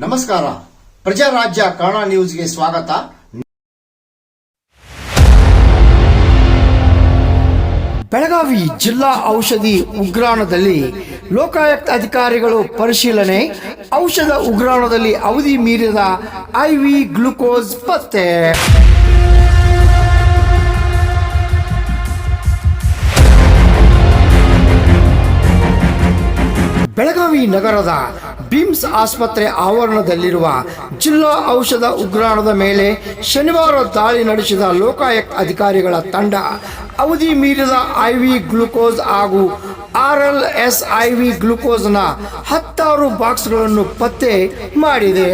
ನಮಸ್ಕಾರ. ಪ್ರಜಾರಾಜ್ಯ ಕನ್ನಡ ನ್ಯೂಸ್ಗೆ ಸ್ವಾಗತ. ಬೆಳಗಾವಿ ಜಿಲ್ಲಾ ಔಷಧಿ ಉಗ್ರಾಣದಲ್ಲಿ ಲೋಕಾಯುಕ್ತ ಅಧಿಕಾರಿಗಳು ಪರಿಶೀಲನೆ. ಔಷಧ ಉಗ್ರಾಣದಲ್ಲಿ ಅವಧಿ ಮೀರಿದ ಐವಿ ಗ್ಲುಕೋಸ್ ಪತ್ತೆ. ಬೆಳಗಾವಿ ನಗರದ ಬಿಮ್ಸ್ ಆಸ್ಪತ್ರೆ ಆವರಣದಲ್ಲಿರುವ ಜಿಲ್ಲಾ ಔಷಧ ಉಗ್ರಾಣದ ಮೇಲೆ ಶನಿವಾರ ದಾಳಿ ನಡೆಸಿದ ಲೋಕಾಯುಕ್ತ ಅಧಿಕಾರಿಗಳ ತಂಡ, ಅವಧಿ ಮೀರಿದ ಐ ವಿ ಗ್ಲುಕೋಸ್ ಹಾಗೂ R L S I V ಗ್ಲುಕೋಸ್ನ ಹತ್ತಾರು ಬಾಕ್ಸ್ಗಳನ್ನು ಪತ್ತೆ ಮಾಡಿದೆ.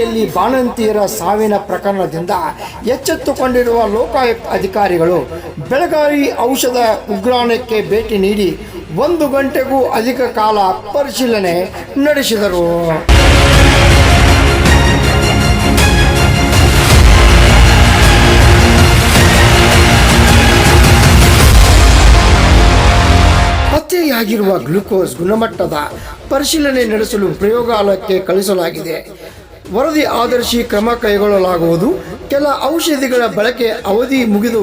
ಬಳ್ಳಾರಿಯಲ್ಲಿ ಬಾಣಂತಿಯರ ಸಾವಿನ ಪ್ರಕರಣದಿಂದ ಎಚ್ಚೆತ್ತುಕೊಂಡಿರುವ ಲೋಕಾಯುಕ್ತ ಅಧಿಕಾರಿಗಳು ಬೆಳಗಾವಿ ಔಷಧ ಉಗ್ರಾಣಕ್ಕೆ ಭೇಟಿ ನೀಡಿ ಒಂದು ಗಂಟೆಗೂ ಅಧಿಕ ಕಾಲ ಪರಿಶೀಲನೆ ನಡೆಸಿದರು. ಪತ್ತೆಯಾಗಿರುವ ಗ್ಲುಕೋಸ್ ಗುಣಮಟ್ಟದ ಪರಿಶೀಲನೆ ನಡೆಸಲು ಪ್ರಯೋಗಾಲಯಕ್ಕೆ ಕಳಿಸಲಾಗಿದೆ. ವರದಿ ಆಧರಿಸಿ ಕ್ರಮ ಕೈಗೊಳ್ಳಲಾಗುವುದು. ಕೆಲ ಔಷಧಿಗಳ ಬಳಕೆ ಅವಧಿ ಮುಗಿದು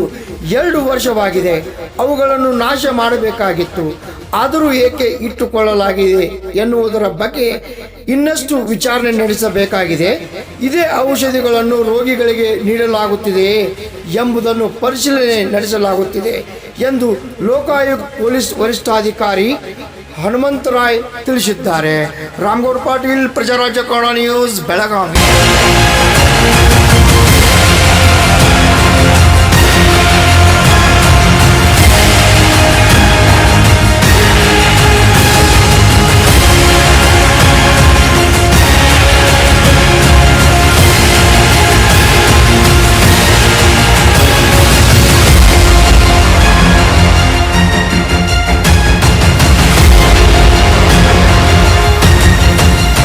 ಎರಡು ವರ್ಷವಾಗಿದೆ. ಅವುಗಳನ್ನು ನಾಶ ಮಾಡಬೇಕಾಗಿತ್ತು. ಆದರೂ ಏಕೆ ಇಟ್ಟುಕೊಳ್ಳಲಾಗಿದೆ ಎನ್ನುವುದರ ಬಗ್ಗೆ ಇನ್ನಷ್ಟು ವಿಚಾರಣೆ ನಡೆಸಬೇಕಾಗಿದೆ. ಇದೇ ಔಷಧಿಗಳನ್ನು ರೋಗಿಗಳಿಗೆ ನೀಡಲಾಗುತ್ತಿದೆಯೇ ಎಂಬುದನ್ನು ಪರಿಶೀಲನೆ ನಡೆಸಲಾಗುತ್ತಿದೆ ಎಂದು ಲೋಕಾಯುಕ್ತ ಪೊಲೀಸ್ ವರಿಷ್ಠಾಧಿಕಾರಿ हनुमत राय तल्दारे राम गौर पाटील प्रजाराज्य कौन न्यूज़ बेलगाम